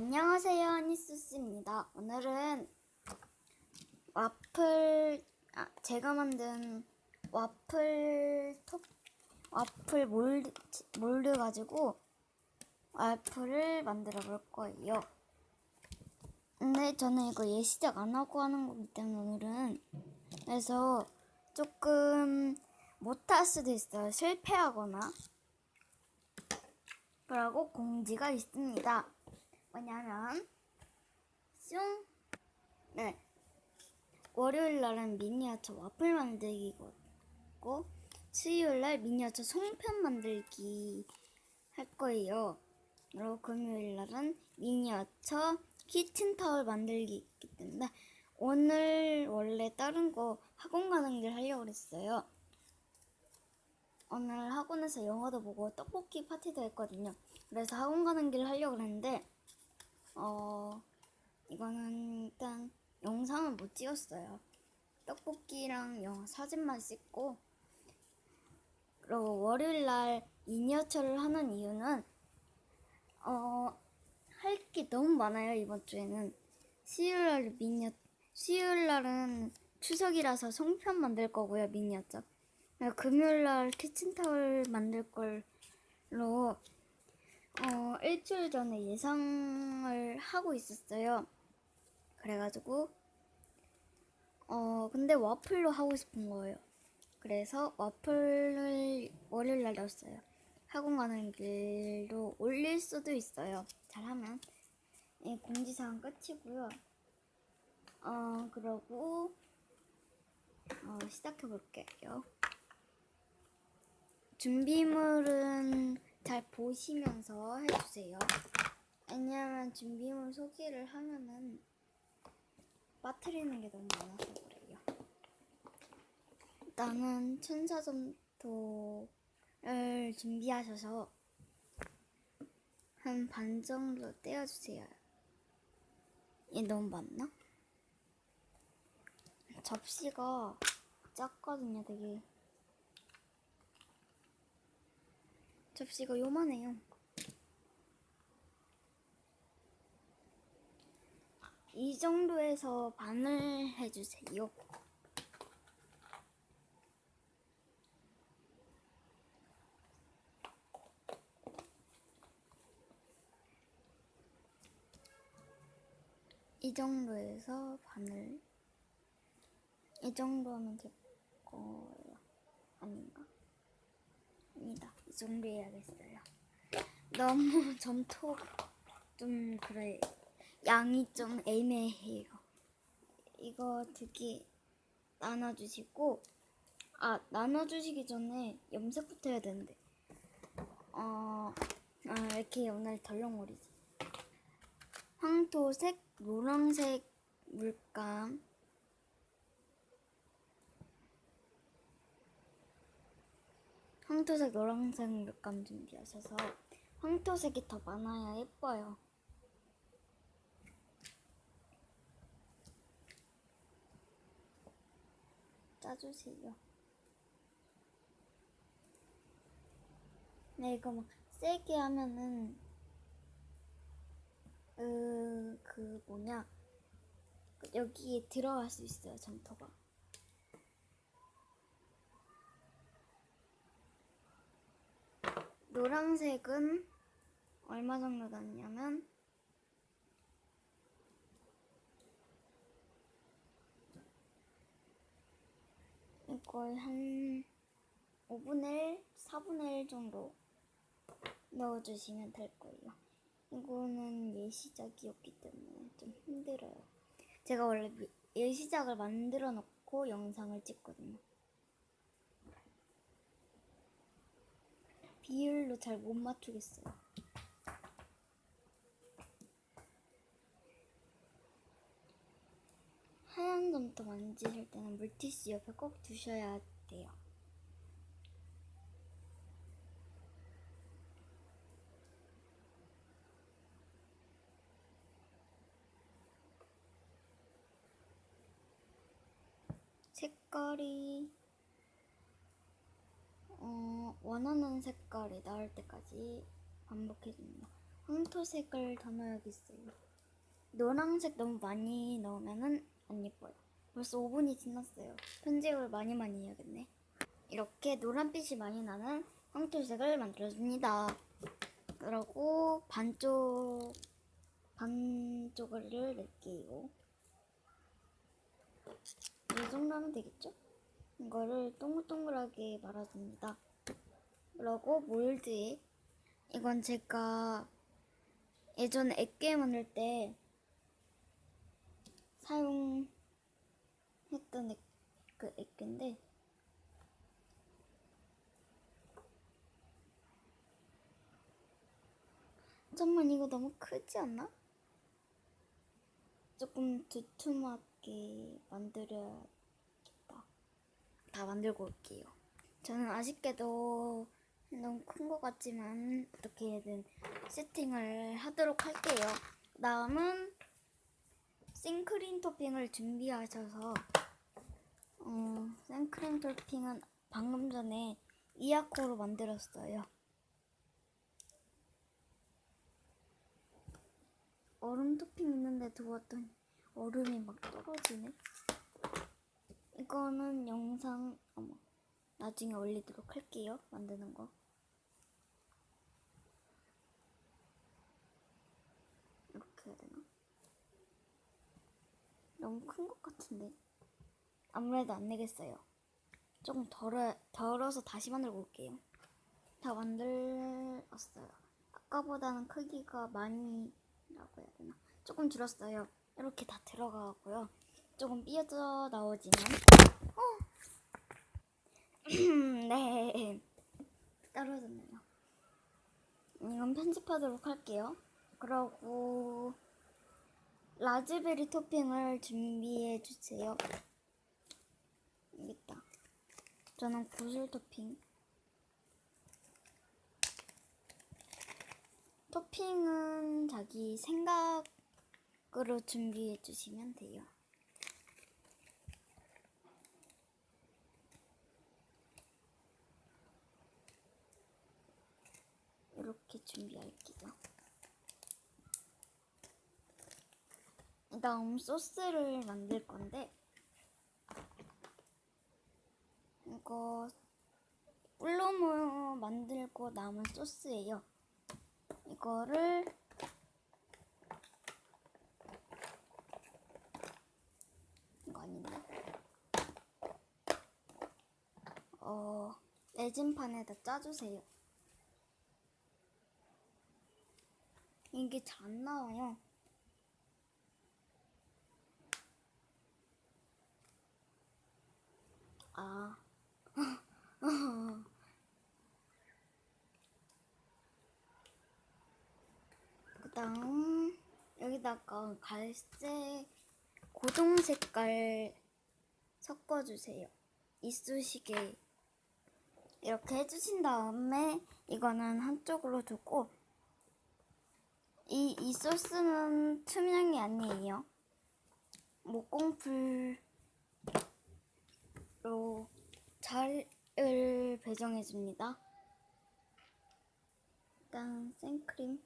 안녕하세요, 니스스입니다. 오늘은 와플, 아, 제가 만든 와플 톱, 와플 몰드, 몰드 가지고 와플을 만들어 볼 거예요. 근데 저는 이거 예 시작 안 하고 하는 거기 때문에 오늘은 그래서 조금 못 할 수도 있어요. 실패하거나. 라고 공지가 있습니다. 뭐냐면 쏨 네. 월요일 날은 미니어처 와플 만들기고 수요일 날 미니어처 송편 만들기 할 거예요. 그리고 금요일 날은 미니어처 키친 타월 만들기 있기 때문에 오늘 원래 다른 거 학원 가는 길 하려고 그랬어요. 오늘 학원에서 영화도 보고 떡볶이 파티도 했거든요. 그래서 학원 가는 길 하려고 그랬는데 어 이거는 일단 영상은 못 찍었어요. 떡볶이랑 영화 사진만 찍고 그리고 월요일 날 미니어처를 하는 이유는 어 할 게 너무 많아요 이번 주에는 수요일 날 미니어 수요일 날은 추석이라서 송편 만들 거고요 미니어처 금요일 날 키친타월 만들 걸로 어, 일주일 전에 예상을 하고 있었어요. 그래가지고, 어, 근데 와플로 하고 싶은 거예요. 그래서 와플을 월요일 날 넣었어요. 학원 가는 길로 올릴 수도 있어요. 잘하면. 예, 공지사항 끝이고요. 어, 그러고, 어, 시작해 볼게요. 준비물은 잘 보시면서 해주세요. 왜냐면 준비물 소개를 하면은 빠뜨리는 게 너무 많아서 그래요. 일단은 천사점토를 준비하셔서 한 반 정도 떼어주세요. 얘 너무 많나? 접시가 작거든요, 되게. 접시가 요만해요. 이 정도에서 반을 해주세요. 이 정도에서 반을 이 정도면 될 거예요. 아닌가? 아니다. 이 정도 해야겠어요. 너무 점토 좀 그래. 양이 좀 애매해요. 이거 되게 나눠주시고 아 나눠주시기 전에 염색부터 해야 되는데 어 아, 이렇게 오늘 덜렁거리지. 황토색, 노란색 물감 황토색, 노란색 물감 준비하셔서 황토색이 더 많아야 예뻐요. 짜주세요. 네, 이거 막 세게 하면은 으, 그 뭐냐 여기에 들어갈 수 있어요, 점토가. 노란색은 얼마 정도 났냐면 이걸 한 5분의 1, 4분의 1 정도 넣어주시면 될 거예요. 이거는 예시작이었기 때문에 좀 힘들어요. 제가 원래 예시작을 만들어 놓고 영상을 찍거든요. 비율로 잘 못 맞추겠어요. 하얀 점토 만지실 때는 물티슈 옆에 꼭 두셔야 돼요. 색깔이 어, 원하는 색깔이 나올 때까지 반복해줍니다. 황토색을 더 넣어야겠어요. 노란색 너무 많이 넣으면은 안 예뻐요. 벌써 5분이 지났어요. 편집을 많이 많이 해야겠네. 이렇게 노란빛이 많이 나는 황토색을 만들어줍니다. 그리고 반쪽 반쪽을 낼게요. 이 정도면 되겠죠? 이거를 동글동글하게 말아줍니다. 그리고 몰드에 이건 제가 예전에 액괴 만들 때 사용했던 액, 그 액괴인데 잠깐만 이거 너무 크지 않나? 조금 두툼하게 만들어야겠 다. 다 만들고 올게요. 저는 아쉽게도 너무 큰 것 같지만 어떻게든 세팅을 하도록 할게요. 다음은 생크림 토핑을 준비하셔서 어, 생크림 토핑은 방금 전에 이아코로 만들었어요. 얼음 토핑 있는데 두었더니 얼음이 막 떨어지네. 이거는 영상 어머 나중에 올리도록 할게요. 만드는 거. 이렇게 해야 되나? 너무 큰 것 같은데. 아무래도 안 내겠어요. 조금 덜어, 덜어서 다시 만들고 올게요. 다 만들었어요. 아까보다는 크기가 많이 라고 해야 되나? 조금 줄었어요. 이렇게 다 들어가고요. 조금 삐어져 나오지만 어. 네 떨어졌네요. 이건 편집하도록 할게요. 그러고 라즈베리 토핑을 준비해 주세요. 있다. 저는 구슬 토핑. 토핑은 자기 생각으로 준비해 주시면 돼요. 이렇게 준비할게요. 다음 소스를 만들 건데 이거 꿀로무 만들고 남은 소스예요. 이거를 이거 아닌데 어 레진판에다 짜주세요. 이게 잘 안 나와요. 아. 그 다음, 여기다가 갈색, 고동 색깔 섞어주세요. 이쑤시개. 이렇게 해주신 다음에, 이거는 한쪽으로 두고, 이, 이 소스는 투명이 아니에요. 목공풀로 잘을 배정해 줍니다. 일단 생크림.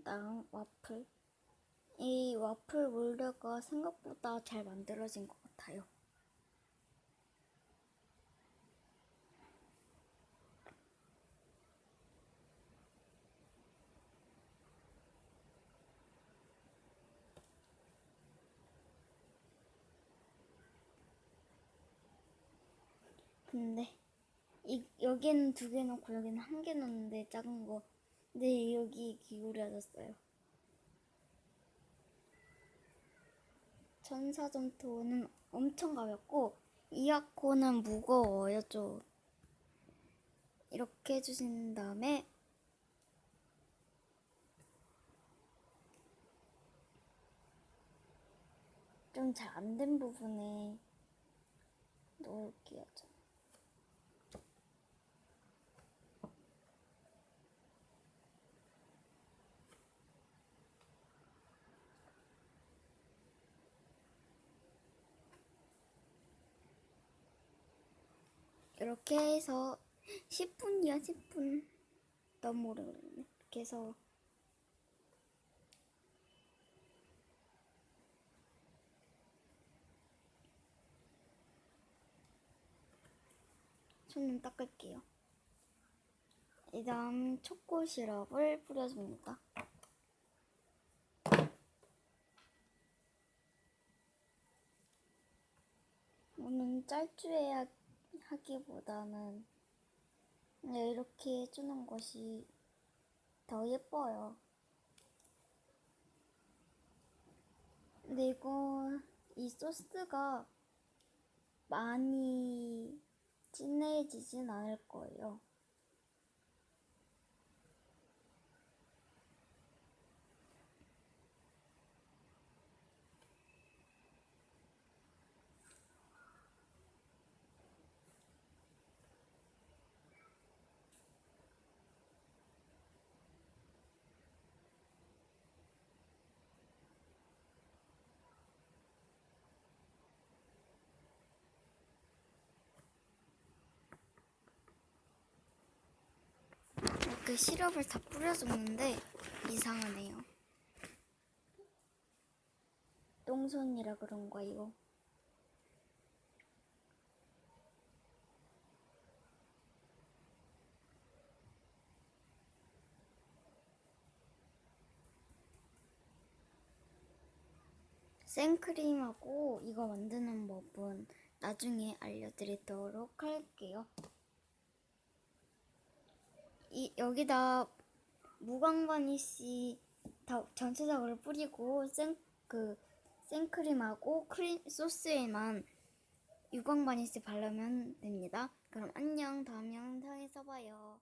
그다음 와플. 이 와플 몰드가 생각보다 잘 만들어진 것 같아요. 근데 이, 여기는 두 개 넣고 여기는 한 개 넣는데 작은 거. 근데 여기 기울여졌어요. 전사 점토는 엄청 가볍고 이아코는 무거워요 좀. 이렇게 해주신 다음에 좀 잘 안 된 부분에 여기요. 저. 이렇게 해서 10분이야 10분. 너무 오래 걸리네. 이렇게 해서. 손좀 닦을게요. 이 다음 초코 시럽을 뿌려줍니다. 오늘 짤주해야 하기보다는 그냥 이렇게 해주는 것이 더 예뻐요. 이거 이 소스가 많이 진해지진 않을 거예요. 이렇게 시럽을 다 뿌려줬는데 이상하네요. 똥손이라 그런가 이거. 생크림하고 이거 만드는 법은 나중에 알려드리도록 할게요. 이 여기다 무광바니 씨 다 전체적으로 뿌리고 생 그 생크림하고 크림 소스에만 유광바니 씨 바르면 됩니다. 그럼 안녕 다음 영상에서 봐요.